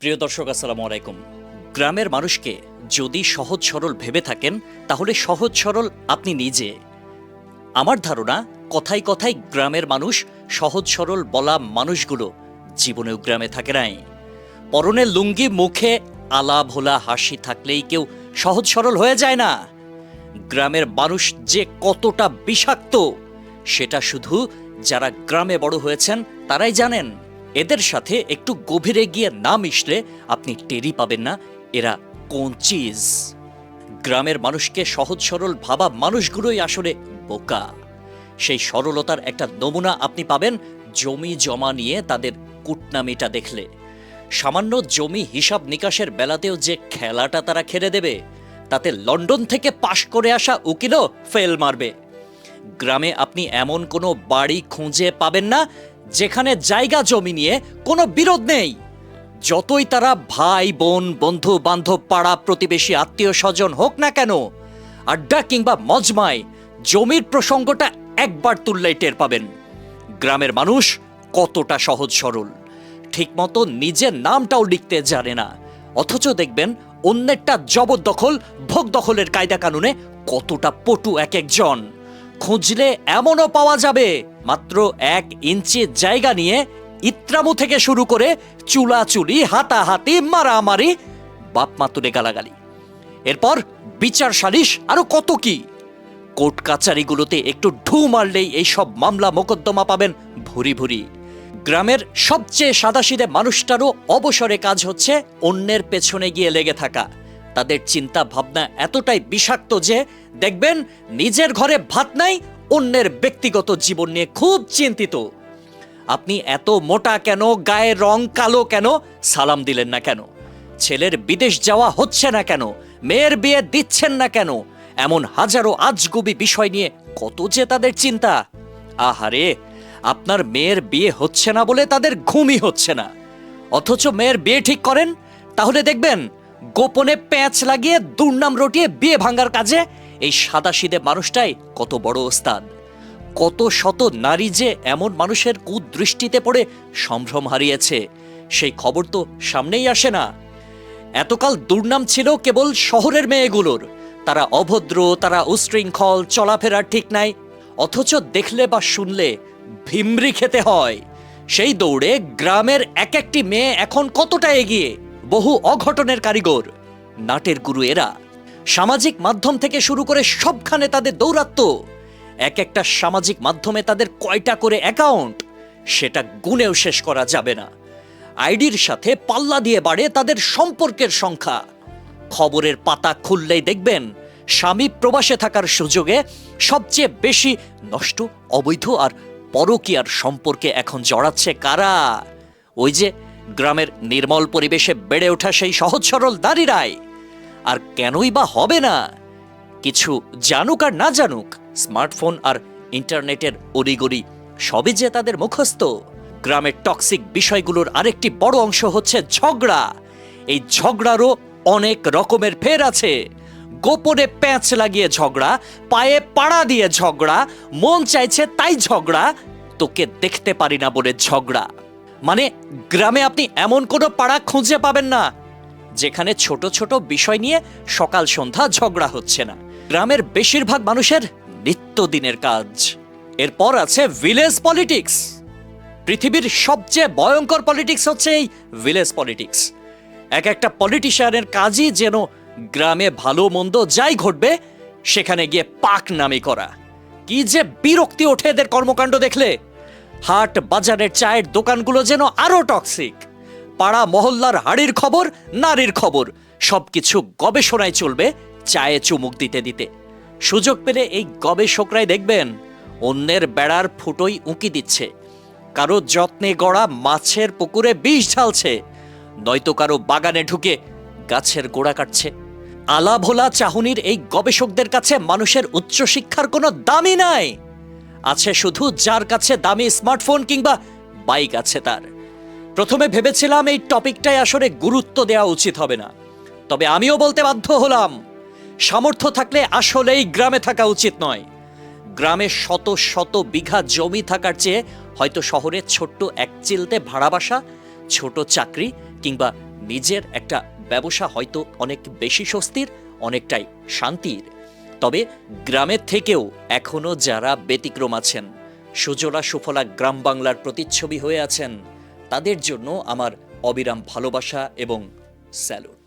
প্রিয় দর্শক, আসসালামু আলাইকুম। গ্রামের মানুষকে যদি সহজ সরল ভেবে থাকেন, তাহলে সহজ সরল আপনি নিজে। আমার ধারণা, কথায় কথায় গ্রামের মানুষ সহজ সরল বলা মানুষগুলো জীবনেও গ্রামে থাকে নাই। পরনে লুঙ্গি, মুখে আলা ভোলা হাসি থাকলেই কেউ সহজ সরল হয়ে যায় না। গ্রামের মানুষ যে কতটা বিষাক্ত, সেটা শুধু যারা গ্রামে বড় হয়েছেন, তারাই জানেন। এদের সাথে একটু গভীরে গিয়ে না মিশলে আপনি টেরি পাবেন না, এরা কোন চিজ। গ্রামের মানুষকে সহজ সরল ভাবা মানুষগুলোই আসলে বোকা। সেই সরলতার একটা নমুনা আপনি পাবেন জমি জমা নিয়ে তাদের কুটনামিটা দেখলে। সামান্য জমি হিসাব নিকাশের বেলাতেও যে খেলাটা তারা খেলে দেবে, তাতে লন্ডন থেকে পাশ করে আসা উকিলও ফেল মারবে। গ্রামে আপনি এমন কোনো বাড়ি খুঁজে পাবেন না যেখানে জায়গা জমি নিয়ে কোনো বিরোধ নেই। যতই তারা ভাই, বোন, বন্ধু, বান্ধব, পাড়া, প্রতিবেশী, আত্মীয়, স্বজন হোক না কেন, আড্ডা কিংবা মজমায় জমির প্রসঙ্গটা একবার তুললেই টের পাবেন। গ্রামের মানুষ কতটা সহজ সরল, ঠিকমতো নিজের নামটাও লিখতে জানে না, অথচ দেখবেন অন্যেরটা জবরদখল, ভোগ দখলের কায়দা কানুনে কতটা পটু এক একজন। খুঁজলে এমনও পাওয়া যাবে। মাত্র এক ইঞ্চি জায়গা নিয়ে ইত্রামু থেকে শুরু করে চুলাচুলি, হাতাহাতি, মারামারি, বাপ তুলে গালাগালি। এরপর বিচার সালিশ, আরও কত কি? কোর্ট কাচারিগুলোতে একটু ঢু মারলেই এইসব মামলা মোকদ্দমা পাবেন ভুরি ভুরি। গ্রামের সবচেয়ে সাদাসিদে মানুষটারও অবসরে কাজ হচ্ছে অন্যের পেছনে গিয়ে লেগে থাকা। তাদের চিন্তা ভাবনা এতটাই বিষাক্ত যে, দেখবেন, নিজের ঘরে ভাত নাই, অন্যের ব্যক্তিগত জীবন নিয়ে খুব চিন্তিত। আপনি এত মোটা কেন, গায়ের রং কালো কেন, সালাম দিলেন না কেন? ছেলের বিদেশ যাওয়া হচ্ছে না কেন? মেয়ের বিয়ে দিচ্ছেন না কেন? এমন হাজারো আজগুবি বিষয় নিয়ে কত যে তাদের চিন্তা। আহারে, আপনার মেয়ের বিয়ে হচ্ছে না বলে তাদের ঘুমই হচ্ছে না। অথচ মেয়ের বিয়ে ঠিক করেন? তাহলে দেখবেন গোপনে প্যাঁচ লাগিয়ে দুর্নাম রটিয়ে বিয়ে ভাঙার কাজে এই সাদা সাদাসিদে মানুষটাই কত বড় ওস্তাদ। কত শত নারী যে এমন মানুষের কুদৃষ্টিতে পড়ে সম্ভ্রম হারিয়েছে, সেই খবর তো সামনেই আসে না। এতকাল দুর্নাম ছিল কেবল শহরের মেয়েগুলোর। তারা অভদ্র, তারা উশৃঙ্খল চলাফেরার ঠিক নাই, অথচ দেখলে বা শুনলে ভিমরি খেতে হয়। সেই দৌড়ে গ্রামের এক একটি মেয়ে এখন কতটা এগিয়ে? বহু অঘটনের কারিগর। নাটের গুরু এরা। সামাজিক মাধ্যম থেকে শুরু করে সবখানে তাদের দৌরাত্ম্য। এক একটা সামাজিক মাধ্যমে তাদের কয়টা করে অ্যাকাউন্ট সেটা গুণেও শেষ করা যাবে না। আইডির সাথে পাল্লা দিয়ে বাড়ে তাদের সম্পর্কের সংখ্যা। খবরের পাতা খুললেই দেখবেন, স্বামী প্রবাসে থাকার সুযোগে সবচেয়ে বেশি নষ্ট, অবৈধ আর পরকীয়ার সম্পর্কে এখন জড়াচ্ছে কারা? ওই যে গ্রামের নির্মল পরিবেশে বেড়ে ওঠা সেই সহজ সরল দাঁড়িরায় আর কেনই বা হবে না? কিছু জানুক আর না জানুক, স্মার্টফোন আর ইন্টারনেটের অরিগরি সবই যে তাদের মুখস্থ। গ্রামের টক্সিক বিষয়গুলোর আরেকটি বড় অংশ হচ্ছে ঝগড়া। এই ঝগড়ারও অনেক রকমের ফের আছে। গোপনে প্যাঁচ লাগিয়ে ঝগড়া, পায়ে পাড়া দিয়ে ঝগড়া, মন চাইছে তাই ঝগড়া। তোকে দেখতে পারি না বলে ঝগড়া। মানে গ্রামে আপনি এমন কোনো পাড়া খুঁজে পাবেন না, যেখানে ছোট ছোট বিষয় নিয়ে সকাল সন্ধ্যা ঝগড়া হচ্ছে না। গ্রামের বেশিরভাগ মানুষের নিত্যদিনের কাজ। এরপর আছে ভিলেজ পলিটিক্স। পৃথিবীর সবচেয়ে ভয়ঙ্কর পলিটিক্স হচ্ছে এই ভিলেজ পলিটিক্স। এক একটা পলিটিশিয়ানের কাজই যেন গ্রামে ভালো মন্দ যাই ঘটবে, সেখানে গিয়ে পাক নামি করা। কি যে বিরক্তি ওঠে এদের কর্মকাণ্ড দেখলে! হাট বাজারের চায়ের দোকানগুলো যেন আরও টক্সিক। পাড়া মহল্লার হাড়ির খবর, নারীর খবর, সবকিছু গবেষণায় চলবে চায়ে চুমুক দিতে দিতে। সুযোগ পেলে এই গবেষকরাই দেখবেন, অন্যের বেড়ার ফুটোই উঁকি দিচ্ছে। কারও যত্নে গড়া মাছের পুকুরে বিষ ঢালছে, নয়তো কারও বাগানে ঢুকে গাছের গোড়া কাটছে। আলা ভোলা চাহুনির এই গবেষকদের কাছে মানুষের উচ্চশিক্ষার কোনো দামই নাই। আছে শুধু যার কাছে দামি স্মার্টফোন কিংবা বাইক আছে তার। প্রথমে ভেবেছিলাম এই টপিকটাই আসলে গুরুত্ব দেওয়া উচিত হবে না। তবে আমিও বলতে বাধ্য হলাম, সামর্থ্য থাকলে আসলেই গ্রামে থাকা উচিত নয়। গ্রামে শত শত বিঘা জমি থাকার চেয়ে হয়তো শহরে ছোট্ট এক চিলতে ভাড়া বাসা, ছোট চাকরি কিংবা নিজের একটা ব্যবসা হয়তো অনেক বেশি স্বস্তির, অনেকটাই শান্তির। তবে গ্রামের থেকেও এখনও যারা ব্যতিক্রম আছেন, সুজলা সুফলা গ্রাম বাংলার প্রতিচ্ছবি হয়ে আছেন, তাদের জন্য আমার অবিরাম ভালোবাসা এবং স্যালুট।